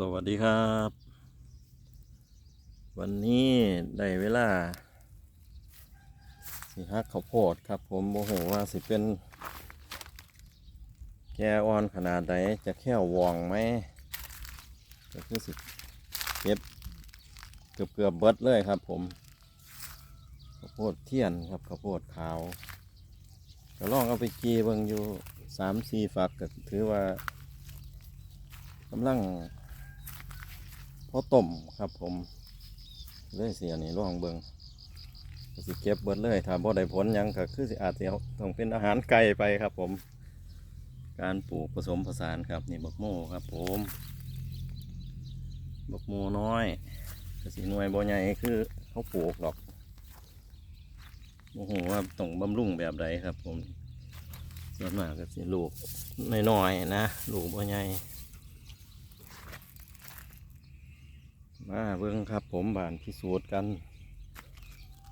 สวัสดีครับ วันนี้ได้เวลา สิฮักข้าวโพดครับ ผมโมโหว่าสิเป็น แกอ่อนขนาดใดจะแค่วองไหมก็คือสิเก็บเกือบเกือบเบิดเลยครับ ผมข้าวโพดเทียนครับข้าวโพดขาวก็ลองเอาไปกีเบิ่งอยู่สามสี่ฝักก็ถือว่ากำลัง อต้มครับผมเลยเสียนี่ล่องเบิงสิเก็บเบิดเลยถ้าบ่ได้ผลยังก็คือสิอาจจะต้องเป็นอาหารไก่ไปครับผม การปลูกผสมผสานครับนี่บักโม่ครับผมบักโม่น้อยก็สิหน่วยบ่ใหญ่คือเขาปลูกหรอกโอ้โหว่าต้องบำรุงแบบใดครับผมส่วนมากก็สิลูกน้อยๆนะลูกบ่ใหญ่ มาเบิ่งครับ ผมบานพิสูจน์กัน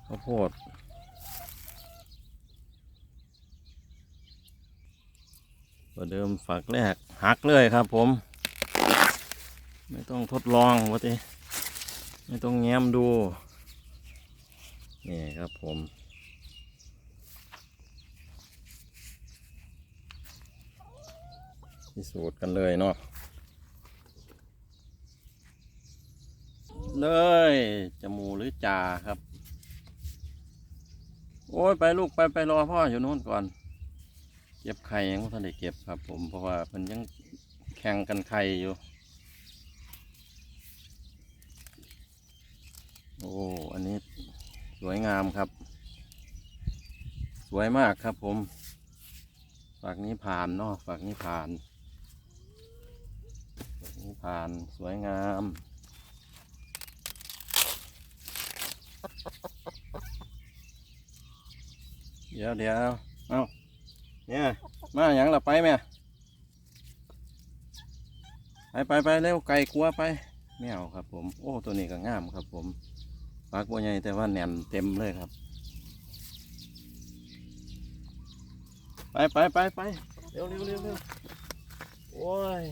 ข้าวโพดประเดิมฝักแรกหักเลยครับผม ไม่ต้องทดลองวะทีไม่ต้องแง้มดู นี่ครับผมพิสูจน์กันเลยเนาะ เลยจมูหรือจ่าครับ โอ้ยไปลูกไปไปรอพ่ออยู่นู้นก่อน เก็บไข่ยังไม่ทันได้เก็บครับ ผมเพราะว่ามันยังแข่งกันไข่อยู่ โอ้อันนี้สวยงามครับ สวยมากครับผมฝักนี้ผ่านเนาะฝักนี้ผ่านฝักนี้ผ่านสวยงาม เดี๋ยวเดี๋ยวเอาเนี่ยมาอย่างละไปแม่ไปไปไปเร็วไก่กลัวไปไม่เอาครับผม โอ้ตัวนี้ก็งามครับผมฟักบัวใหญ่แต่ว่าแหนมเต็มเลยครับ ไปไปไปไปเร็วเร็วเร็วเร็วโอ้ย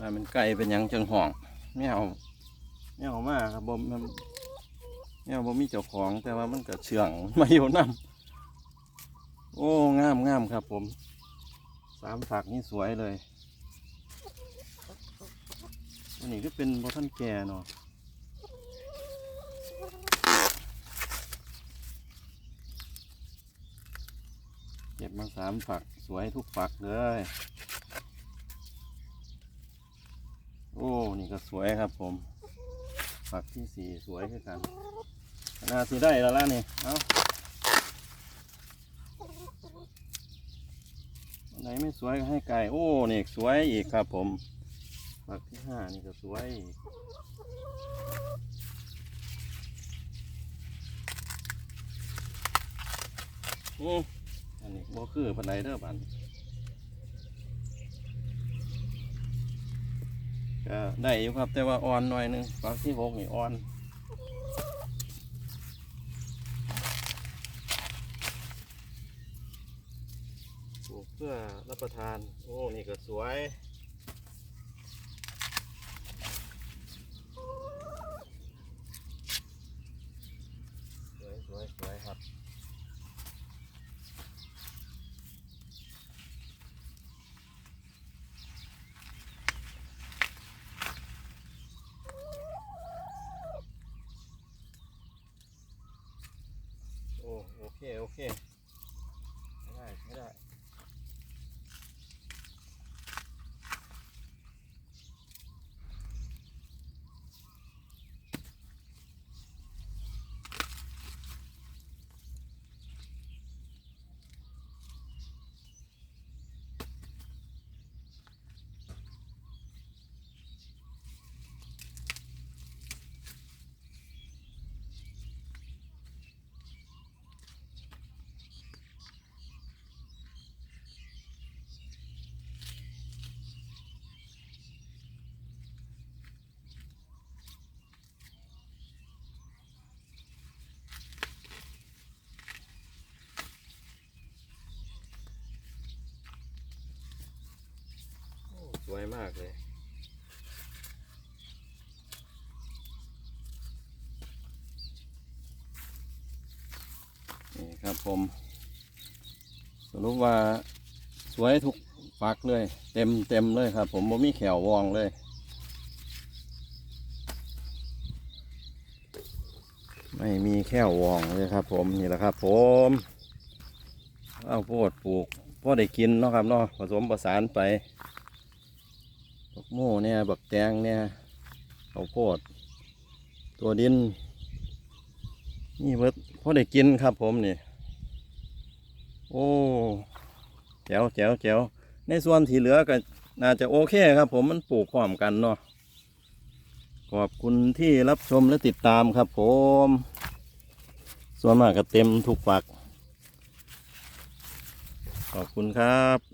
ว่ามันไก่เป็นยังจังห่องไม่เอาไม่เอามาครับบ่มันไม่เอาบ่มีเจ้าของแต่ว่ามันก็เชื่องมาอยู่น้ำโอ้งามงามครับ ผมสามฝักนี่สวยเลยอันนี้ก็เป็นบอท่านแก่เนาะเก็บมาสามฝักสวยทุกฝักเลย โอ้ นี่ ก็สวยครับผม ฝักที่สี่สวยคือกันน่าสีได้แล้วล่ะนี่เอาอันไหนไม่สวยก็ให้ไก่โอ้นี่สวยอีกครับผมฝักที่ห้านี่ก็สวยอีกอืมอันนี้บ่คือปันไดเด้อบัน ก็ได้อยู่ครับ แต่ว่าอ่อนหน่อยนึงฝักที่หกนี่อ่อนปลูกเพื่อรับประทาน โอ้ นี่ก็สวย สวยสวยสวยครับ โอ้ โอเคากเลย นี่ครับผม สรุปว่าสวยทุกฝักเลย เต็มเต็มเลยครับ ผมบ่มีแขววองเลยไม่มีแค่วองเลยครับ ผมนี่แหละครับ ผมเอาโพดปลูกพ่อได้กินเนาะครับเนาะผสมประสานไป บักโม่เนี่ยบักแตงเนี่ยข้าวโพด ตัวดิน นี่เบิดพ่อได้กินครับผมนี่ โอ้แจ๋วแจ๋วแจ๋วในส่วนที่เหลือก็น่าจะโอเคครับ ผมมันปลูกพร้อมกันเนาะขอบคุณที่รับชมและติดตามครับผม ส่วนมากก็เต็มทุกฝัก ขอบคุณครับ